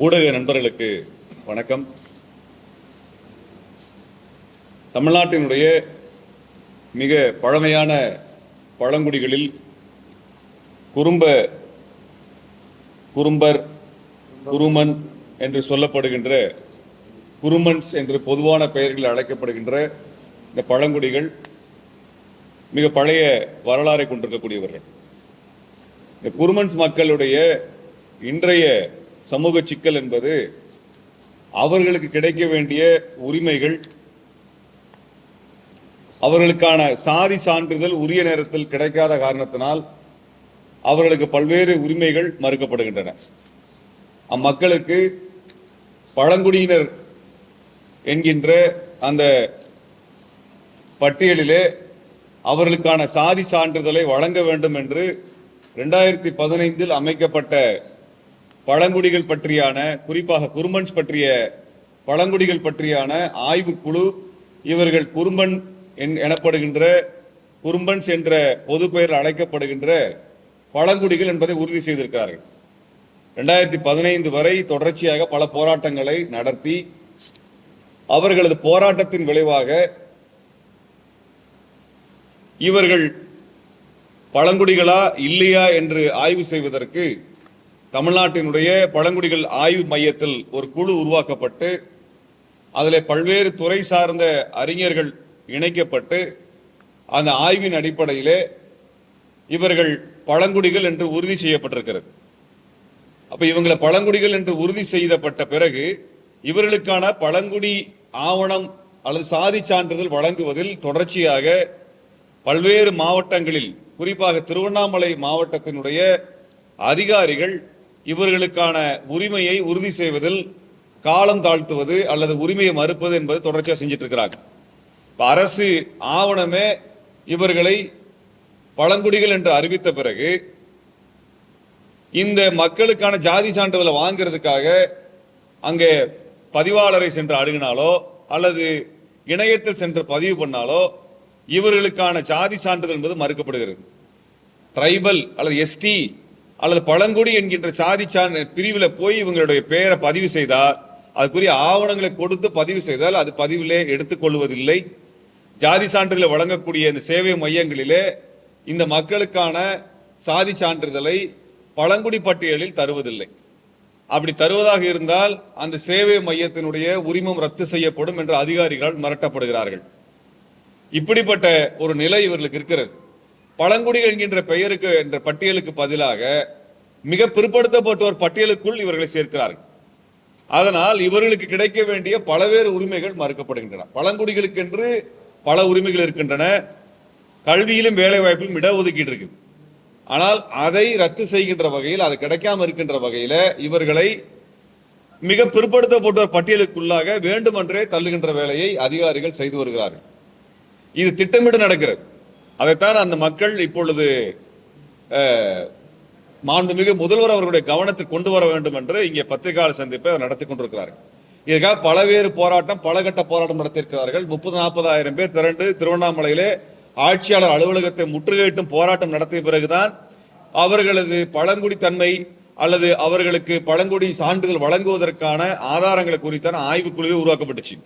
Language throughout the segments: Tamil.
ஊடக நண்பர்களுக்கு வணக்கம். தமிழ்நாட்டினுடைய மிக பழமையான பழங்குடிகளில் குறும்ப குறும்பர் குருமன் என்று சொல்லப்படுகின்ற குருமன்ஸ் என்று பொதுவான பெயர்களில் அழைக்கப்படுகின்ற இந்த பழங்குடிகள் மிக பழைய வரலாறை கொண்டிருக்கக்கூடியவர்கள். இந்த குருமன்ஸ் மக்களுடைய இன்றைய சமூக சிக்கல் என்பது அவர்களுக்கு கிடைக்க வேண்டிய உரிமைகள் அவர்களுக்கான சாதி சான்றிதழ் உரிய நேரத்தில் கிடைக்காத காரணத்தினால் அவர்களுக்கு பல்வேறு உரிமைகள் மறுக்கப்படுகின்றன. அம்மக்களுக்கு பழங்குடியினர் என்கின்ற அந்த பட்டியலிலே அவர்களுக்கான சாதி சான்றிதழை வழங்க வேண்டும் என்று ரெண்டாயிரத்தி பதினைந்தில் அமைக்கப்பட்ட பழங்குடிகள் பற்றியான குறிப்பாக குறும்பன்ஸ் பற்றிய பழங்குடிகள் பற்றியான ஆய்வுக்குழு இவர்கள் குறும்பன் என்- எனப்படுகின்ற குறும்பன்ஸ் என்ற பொது பெயரில் அழைக்கப்படுகின்ற பழங்குடிகள் என்பதை உறுதி செய்திருக்கிறார்கள். ரெண்டாயிரத்தி பதினைந்து வரை தொடர்ச்சியாக பல போராட்டங்களை நடத்தி அவர்களது போராட்டத்தின் விளைவாக இவர்கள் பழங்குடிகளா இல்லையா என்று ஆய்வு செய்வதற்கு தமிழ்நாட்டினுடைய பழங்குடிகள் ஆய்வு மையத்தில் ஒரு குழு உருவாக்கப்பட்டு அதில் பல்வேறு துறை சார்ந்த அறிஞர்கள் இணைக்கப்பட்டு அந்த ஆய்வின் அடிப்படையிலே இவர்கள் பழங்குடிகள் என்று உறுதி செய்யப்பட்டிருக்கிறது. அப்போ இவங்களை பழங்குடிகள் என்று உறுதி செய்யப்பட்ட பிறகு இவர்களுக்கான பழங்குடி ஆவணம் அல்லது சாதி சான்றிதழ் வழங்குவதில் தொடர்ச்சியாக பல்வேறு மாவட்டங்களில் குறிப்பாக திருவண்ணாமலை மாவட்டத்தினுடைய அதிகாரிகள் இவர்களுக்கான உரிமையை உறுதி செய்வதில் காலம் தாழ்த்துவது அல்லது உரிமையை மறுப்பது என்பது தொடர்ச்சியாக செஞ்சுட்டு இருக்கிறாங்க அரசு ஆவணமே இவர்களை பழங்குடிகள் என்று அறிவித்த பிறகு இந்த மக்களுக்கான ஜாதி சான்றிதழை வாங்குறதுக்காக அங்கே பதிவாளரை சென்று அணுகினாலோ அல்லது இணையத்தில் சென்று பதிவு பண்ணாலோ இவர்களுக்கான ஜாதி சான்றிதழ் என்பது மறுக்கப்படுகிறது. ட்ரைபல் அல்லது எஸ்டி அல்லது பழங்குடி என்கின்ற சாதி பிரிவில் போய் இவங்களுடைய பெயரை பதிவு செய்தால் அதுக்குரிய ஆவணங்களை கொடுத்து பதிவு செய்தால் அது பதிவிலே எடுத்துக்கொள்வதில்லை. ஜாதி சான்றிதழை வழங்கக்கூடிய இந்த சேவை மையங்களிலே இந்த மக்களுக்கான சாதி சான்றிதழை பழங்குடி பட்டியலில் தருவதில்லை. அப்படி தருவதாக இருந்தால் அந்த சேவை மையத்தினுடைய உரிமம் ரத்து செய்யப்படும் என்று அதிகாரிகள் மிரட்டப்படுகிறார்கள். இப்படிப்பட்ட ஒரு நிலை இவர்களுக்கு இருக்கிறது. பழங்குடிகள் என்கின்ற பெயருக்கு என்ற பட்டியலுக்கு பதிலாக மிக பிற்படுத்தப்பட்டோர் பட்டியலுக்குள் இவர்களை சேர்க்கிறார்கள். அதனால் இவர்களுக்கு கிடைக்க வேண்டிய பலவேறு உரிமைகள் மறுக்கப்படுகின்றன. பழங்குடிகளுக்கென்று பல உரிமைகள் இருக்கின்றன. கல்வியிலும் வேலை வாய்ப்பிலும் இடஒதுக்கீடு இருக்குது. ஆனால் அதை ரத்து செய்கின்ற வகையில் அது கிடைக்காம இருக்கின்ற வகையில் இவர்களை மிக பிற்படுத்தப்பட்டோர் பட்டியலுக்குள்ளாக வேண்டுமென்றே தள்ளுகின்ற வேலையை அதிகாரிகள் செய்து வருகிறார்கள். இது திட்டமிட்டு நடக்கிறது. அதைத்தான் அந்த மக்கள் இப்பொழுது மாண்புமிகு முதல்வர் அவர்களுடைய கவனத்தில் கொண்டு வர வேண்டும் என்று இங்கே பத்திரிகையாளர் சந்திப்பை அவர் நடத்தி கொண்டிருக்கிறார்கள். இதற்காக பலவேறு போராட்டம் பலகட்ட போராட்டம் நடத்தியிருக்கிறார்கள். முப்பது நாற்பதாயிரம் பேர் திரண்டு திருவண்ணாமலையிலே ஆட்சியாளர் அலுவலகத்தை முற்றுகையிட்டும் போராட்டம் நடத்திய பிறகுதான் அவர்களது பழங்குடி தன்மை அல்லது அவர்களுக்கு பழங்குடி சான்றிதழ் வழங்குவதற்கான ஆதாரங்களை குறித்தான ஆய்வுக்குழுவே உருவாக்கப்பட்டுச்சு.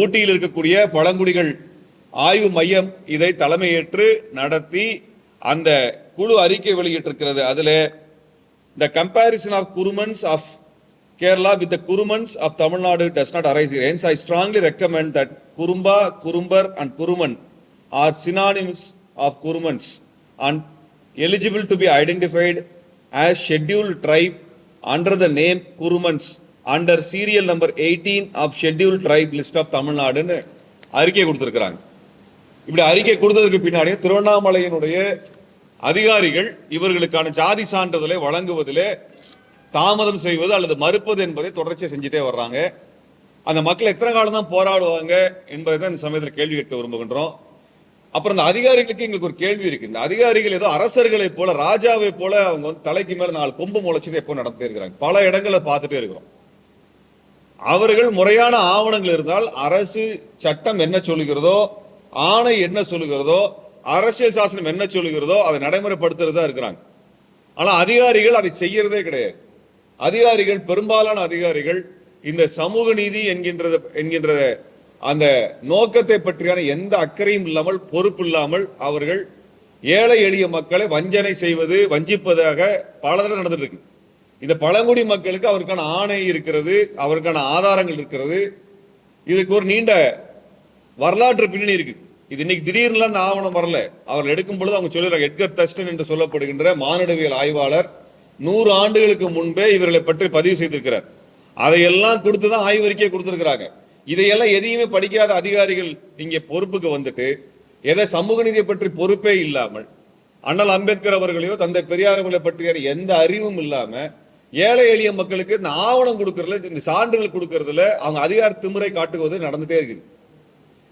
ஊட்டியில் இருக்கக்கூடிய பழங்குடிகள் ஆய்வு மையம் இதை தலைமையேற்று நடத்தி அந்த குழு அறிக்கை வெளியிட்டிருக்கிறது அதில் the comparison of Kurumans of Kerala with the Kurumans of Tamil Nadu does not arise hence I strongly recommend that Kurumba Kurumbar and Kuruman are synonyms of Kurumans and eligible to be identified as schedule tribe under the name Kurumans under serial number eighteen of schedule tribe list of தமிழ்நாடுன்னு அறிக்கை கொடுத்துருக்குறாங்க இப்படி அறிக்கை கொடுத்ததற்கு பின்னாடியே திருவண்ணாமலையினுடைய அதிகாரிகள் இவர்களுக்கான ஜாதி சான்றிதழை வழங்குவதிலே தாமதம் செய்வது அல்லது மறுப்பது என்பதை தொடர்ச்சியாக செஞ்சுட்டே வர்றாங்க. அந்த மக்கள் எத்தனை காலம் தான் போராடுவாங்க என்பதை தான் இந்த சமயத்தில் கேள்வி கேட்க விரும்புகின்றோம். அப்புறம் இந்த அதிகாரிகளுக்கு எங்களுக்கு ஒரு கேள்வி இருக்கு. இந்த அதிகாரிகள் ஏதோ அரசர்களை போல ராஜாவை போல அவங்க வந்து தலைக்கு மேல நாலு கொம்பு முளைச்சிட்டு எப்போ நடந்தே இருக்கிறாங்க. பல இடங்களை பார்த்துட்டே இருக்கிறோம். அவர்கள் முறையான ஆவணங்கள் இருந்தால் அரசு சட்டம் என்ன சொல்லுகிறதோ ஆணை என்ன சொல்லுகிறதோ அரசியல் சாசனம் என்ன சொல்லுகிறதோ அதை நடைமுறைப்படுத்துறதா இருக்கிறாங்க. ஆனா அதிகாரிகள் அதை செய்யறதே கிடையாது. அதிகாரிகள் பெரும்பாலான அதிகாரிகள் இந்த சமூக நீதி என்கின்றது என்கின்ற அந்த நோக்கத்தை பற்றியான எந்த அக்கறையும் இல்லாமல் பொறுப்பு இல்லாமல் அவர்கள் ஏழை எளிய மக்களை வஞ்சனை செய்வது வஞ்சிப்பதாக பல தடவை நடந்துட்டு இருக்கு. இந்த பழங்குடி மக்களுக்கு அவருக்கான ஆணை இருக்கிறது அவருக்கான ஆதாரங்கள் இருக்கிறது. இதுக்கு ஒரு நீண்ட வரலாற்று பின்னணி இருக்குது. இது இன்னைக்கு திடீர்னு அந்த ஆவணம் வரல. அவர் எடுக்கும் பொழுது அவங்க சொல்லுறாங்க எட்கர் தஸ்டன் என்று சொல்லப்படுகின்ற மானிடவியல் ஆய்வாளர் நூறு ஆண்டுகளுக்கு முன்பே இவர்களை பற்றி பதிவு செய்திருக்கிறார். அதையெல்லாம் கொடுத்து தான் ஆய்வறிக்கையை கொடுத்துருக்கிறாங்க. இதையெல்லாம் எதையுமே படிக்காத அதிகாரிகள் இங்கே பொறுப்புக்கு வந்துட்டு எதை சமூக நீதியை பற்றி பொறுப்பே இல்லாமல் அண்ணல் அம்பேத்கர் அவர்களையோ தந்தை பெரியார் அவர்களை பற்றிய எந்த அறிவும் இல்லாமல் ஏழை எளிய மக்களுக்கு இந்த ஆவணம் கொடுக்கறதுல இந்த சான்றிதழ் கொடுக்கறதுல அவங்க அதிகார திமுறை காட்டுவது நடந்துட்டே இருக்குது.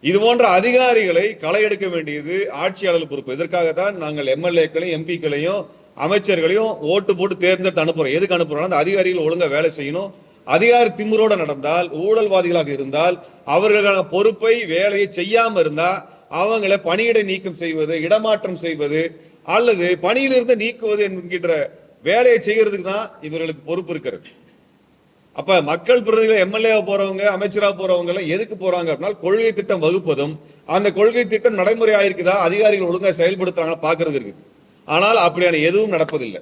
இது போன்ற அதிகாரிகளை களை எடுக்க வேண்டியது ஆட்சியாளர் பொறுப்பு. இதற்காகத்தான் நாங்கள் எம்எல்ஏக்களையும் எம்பிக்களையும் அமைச்சர்களையும் ஓட்டு போட்டு தேர்ந்தெடுத்து அனுப்புறோம். எதுக்கு அனுப்புறோம் அந்த அதிகாரிகள் ஒழுங்கா வேலை செய்யணும். அதிகார திமிரோட நடந்தால் ஊழல்வாதிகளாக இருந்தால் அவர்களுக்கான பொறுப்பை வேலையை செய்யாமல் இருந்தா அவங்களை பணியிடை நீக்கம் செய்வது இடமாற்றம் செய்வது அல்லது பணியிலிருந்து நீக்குவது என்கின்ற வேலையை செய்கிறதுக்கு தான் இவர்களுக்கு பொறுப்பு இருக்கிறது. அப்ப மக்கள் பிரதிநிதிகள் எம்எல்ஏ போறவங்க அமைச்சரா போறவங்க எல்லாம் எதுக்கு போறாங்க அப்படின்னா கொள்கை திட்டம் வகுப்பதும் அந்த கொள்கை திட்டம் நடைமுறை ஆயிருக்குதா அதிகாரிகள் ஒழுங்காக செயல்படுத்துறாங்க பாக்குறது இருக்குது. ஆனால் அப்படியான எதுவும் நடப்பதில்லை.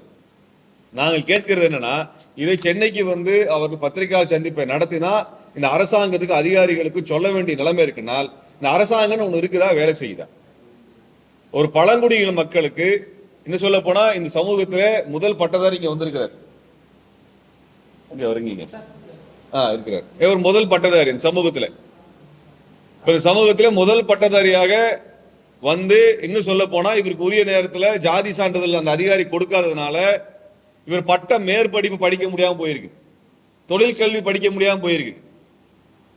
நாங்கள் கேட்கிறது என்னன்னா இதை சென்னைக்கு வந்து அவர்கள் பத்திரிகையாளர் சந்திப்பை நடத்தினா இந்த அரசாங்கத்துக்கு அதிகாரிகளுக்கு சொல்ல வேண்டிய நிலைமை இருக்குனால் இந்த அரசாங்கம்னு ஒன்று இருக்குதா வேலை செய்யுதா? ஒரு பழங்குடியின மக்களுக்கு இன்னும் சொல்ல போனா இந்த சமூகத்துல முதல் பட்டதாரி இங்க வந்திருக்கிறார். இங்க வருங்கீங்க ஆ இருக்கிறார். இவர் முதல் பட்டதாரி இந்த சமூகத்துல. இப்ப இந்த சமூகத்துல முதல் பட்டதாரியாக வந்து இன்னும் சொல்ல போனா இவருக்கு உரிய நேரத்துல ஜாதி சான்றிதழ் அந்த அதிகாரி கொடுக்காததுனால இவர் பட்ட மேற்படிப்பு படிக்க முடியாம போயிருக்கு. தொழில் கல்வி படிக்க முடியாம போயிருக்கு.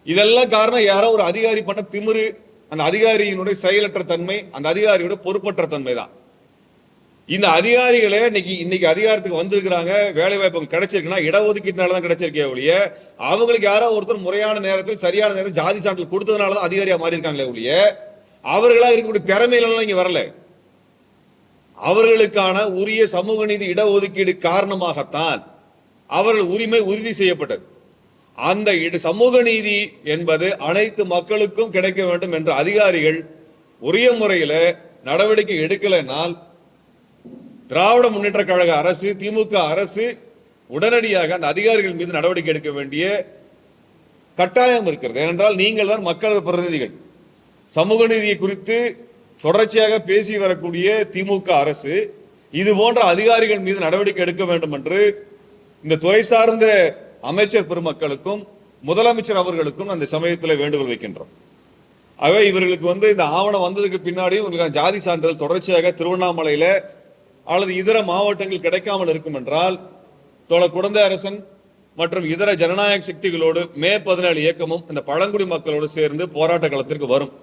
இதெல்லாம் காரணம் யாரோ ஒரு அதிகாரி பண்ண திமிரு அந்த அதிகாரியினுடைய செயலற்ற தன்மை அந்த அதிகாரியோட பொறுப்பற்ற தன்மை தான் இந்த அதிகாரிகளே இன்னைக்கு இன்னைக்கு அதிகாரத்துக்கு வந்திருக்கிறாங்க. வேலை வாய்ப்பு கிடைச்சிருக்குன்னா இடஒதுக்கீட்டினால தான் கிடைச்சிருக்கே ஒழிய அவங்களுக்கு யாரோ ஒருத்தர் முறையான நேரத்தில் சரியான நேரத்தில் ஜாதி சான்றிதழ் கொடுத்ததுனால தான் அதிகாரியா மாறி இருக்காங்களே ஒழிய அவர்களா இருக்கக்கூடிய திறமையிலாம் இங்க வரல. அவர்களுக்கான உரிய சமூக நீதி இடஒதுக்கீடு காரணமாகத்தான் அவர்கள் உரிமை உறுதி செய்யப்பட்டது. அந்த சமூக நீதி என்பது அனைத்து மக்களுக்கும் கிடைக்க வேண்டும் என்ற அதிகாரிகள் உரிய முறையில் நடவடிக்கை எடுக்கலைனால் திராவிட முன்னேற்ற கழக அரசு திமுக அரசு உடனடியாக அந்த அதிகாரிகள் மீது நடவடிக்கை எடுக்க வேண்டிய கட்டாயம் இருக்கிறது. ஏனென்றால் நீங்கள் தான் மக்கள் பிரதிநிதிகள். சமூக நீதியை குறித்து தொடர்ச்சியாக பேசி வரக்கூடிய திமுக அரசு இது போன்ற அதிகாரிகள் மீது நடவடிக்கை எடுக்க வேண்டும் என்று இந்த துறை சார்ந்த அமைச்சர் பெருமக்களுக்கும் முதலமைச்சர் அவர்களுக்கும் அந்த சமயத்தில் வேண்டுகோள் வைக்கின்றோம். ஆகவே இவர்களுக்கு வந்து இந்த ஆவணம் வந்ததுக்கு பின்னாடி உங்களுக்கான ஜாதி சான்றிதழ் தொடர்ச்சியாக திருவண்ணாமலையில் அல்லது இதர மாவட்டங்கள் கிடைக்காமல் இருக்கும் என்றால் தோழ குழந்தை அரசன் மற்றும் இதர ஜனநாயக சக்திகளோடு மே பதினேழு இயக்கமும் இந்த பழங்குடி மக்களோடு சேர்ந்து போராட்ட களத்திற்கு வரும்.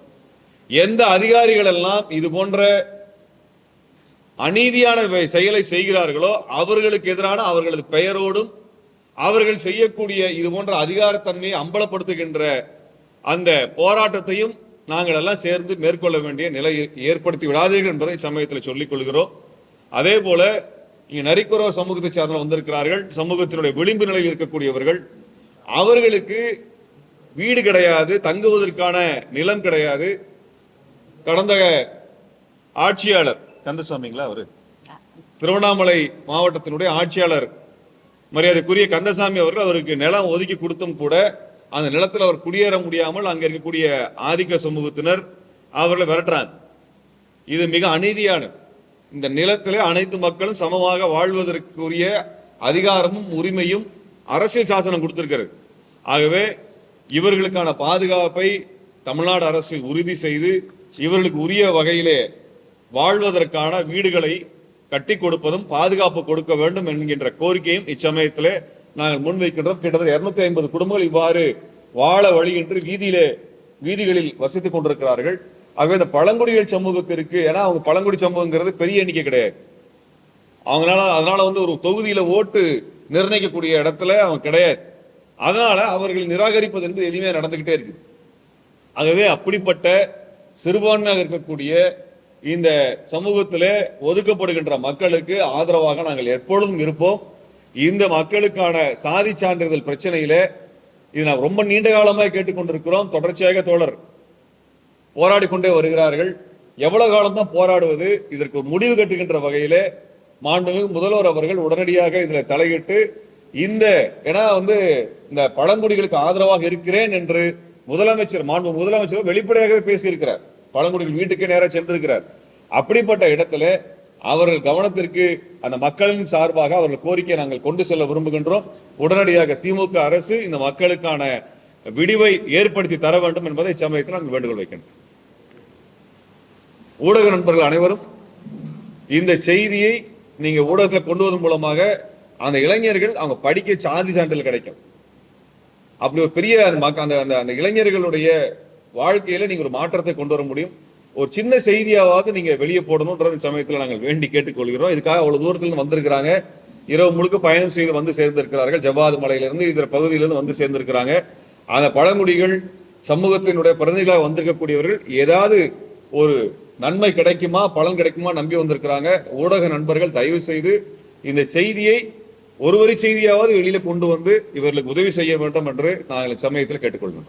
எந்த அதிகாரிகள் எல்லாம் இது போன்ற அநீதியான செயலை செய்கிறார்களோ அவர்களுக்கு எதிரான அவர்களது பெயரோடும் அவர்கள் செய்யக்கூடிய இது போன்ற அதிகாரத்தன்மையை அம்பலப்படுத்துகின்ற அந்த போராட்டத்தையும் நாங்கள் எல்லாம் சேர்ந்து மேற்கொள்ள வேண்டிய நிலை ஏற்படுத்தி விடாதீர்கள் என்பதை சமயத்தில் சொல்லிக் கொள்கிறோம். அதே போல இங்கே நரிக்குறவர் சமூகத்தை சார்ந்த வந்திருக்கிறார்கள். சமூகத்தினுடைய விளிம்பு நிலையில் இருக்கக்கூடியவர்கள். அவர்களுக்கு வீடு கிடையாது தங்குவதற்கான நிலம் கிடையாது. கடந்த ஆட்சியாளர் கந்தசாமிங்களா அவரு? திருவண்ணாமலை மாவட்டத்தினுடைய ஆட்சியாளர் மரியாதைக்குரிய கந்தசாமி அவர்கள் அவருக்கு நிலம் ஒதுக்கி கொடுத்தும் கூட அந்த நிலத்தில் அவர் குடியேற முடியாமல் அங்கே இருக்கக்கூடிய ஆதிக்க சமூகத்தினர் அவர்களை விரட்டுறாங்க. இது மிக அநீதியானது இந்த நிலத்திலே அனைத்து மக்களும் சமமாக வாழ்வதற்குரிய அதிகாரமும் உரிமையும் அரசியல் சாசனம் கொடுத்திருக்கிறது. ஆகவே இவர்களுக்கான பாதுகாப்பை தமிழ்நாடு அரசு உறுதி செய்து இவர்களுக்கு உரிய வகையிலே வாழ்வதற்கான வீடுகளை கட்டி கொடுப்பதும் பாதுகாப்பு கொடுக்க வேண்டும் என்கின்ற கோரிக்கையும் இச்சமயத்தில் நாங்கள் முன்வைக்கின்றோம். கிட்டத்தட்ட இருநூத்தி ஐம்பது குடும்பங்கள் இவ்வாறு வாழ வழியின்றி வீதியிலே வீதிகளில் வசித்துக் கொண்டிருக்கிறார்கள். ஆகவே இந்த பழங்குடிகள் சமூகத்திற்கு ஏன்னா அவங்க பழங்குடி சமூகங்கிறது பெரிய எண்ணிக்கை கிடையாது. அவங்களால அதனால வந்து ஒரு தொகுதியில ஓட்டு நிர்ணயிக்கக்கூடிய இடத்துல அவங்க கிடையாது. அதனால அவர்கள் நிராகரிப்பது என்பது எளிமையாக நடந்துகிட்டே இருக்குது. ஆகவே அப்படிப்பட்ட சிறுபான்மையாக இருக்கக்கூடிய இந்த சமூகத்திலே ஒதுக்கப்படுகின்ற மக்களுக்கு ஆதரவாக நாங்கள் எப்பொழுதும் இருப்போம். இந்த மக்களுக்கான சாதி சான்றிதழ் பிரச்சனையில இது நான் ரொம்ப நீண்ட காலமாக கேட்டுக்கொண்டிருக்கிறோம். தொடர்ச்சியாக தோழர். போராடி கொண்டே வருகிறார்கள். எவ்வளவு காலம் தான் போராடுவது? இதற்கு ஒரு முடிவு கட்டுகின்ற வகையிலே மாண்புமிகு முதல்வர் அவர்கள் உடனடியாக இதில் தலையிட்டு இந்த ஏன்னா வந்து இந்த பழங்குடிகளுக்கு ஆதரவாக இருக்கிறேன் என்று முதலமைச்சர் மாண்பு முதலமைச்சர் வெளிப்படையாகவே பேசியிருக்கிறார். பழங்குடிகள் வீட்டுக்கே நேராக சென்றிருக்கிறார். அப்படிப்பட்ட இடத்துல அவர்கள் கவனத்திற்கு அந்த மக்களின் சார்பாக அவர்கள் கோரிக்கையை நாங்கள் கொண்டு செல்ல விரும்புகின்றோம். உடனடியாக திமுக அரசு இந்த மக்களுக்கான விடிவை ஏற்படுத்தி தர வேண்டும் என்பதை சமயத்தில் நாங்கள் வேண்டுகோள் வைக்கின்றோம். ஊடக நண்பர்கள் அனைவரும் இந்த செய்தியை நீங்க ஊடகத்தில் கொண்டு வதன் மூலமாக அந்த இளைஞர்கள் அவங்க படிக்க சாதி சான்றிதழ் கிடைக்கும். அப்படி ஒரு பெரிய அந்த மக்க- அந்த அந்த அந்த இளைஞர்களுடைய வாழ்க்கையில நீங்க ஒரு மாற்றத்தை கொண்டு வர முடியும். ஒரு சின்ன செய்தியாவது நீங்க வெளியே போடணும்ன்றது சமயத்தில் நாங்கள் வேண்டி கேட்டுக்கொள்கிறோம். இதுக்காக அவ்வளவு தூரத்துல இருந்து வந்திருக்கிறாங்க. இரவு முழுக்க பயணம் செய்து வந்து சேர்ந்திருக்கிறார்கள். ஜவாது மலையிலிருந்து இதர பகுதியிலிருந்து வந்து சேர்ந்திருக்கிறாங்க. அந்த பழங்குடிகள் சமூகத்தினுடைய பிரதிநிதிகளாக வந்திருக்கக்கூடியவர்கள் ஏதாவது ஒரு நன்மை கிடைக்குமா பலன் கிடைக்குமா நம்பி வந்திருக்கிறாங்க. ஊடக நண்பர்கள் தயவு செய்து இந்த செய்தியை ஒரு வரி செய்தியாவது வெளியில கொண்டு வந்து இவர்களுக்கு உதவி செய்ய வேண்டும் என்று நாங்கள் சமயத்தில் கேட்டுக்கொள்கிறோம்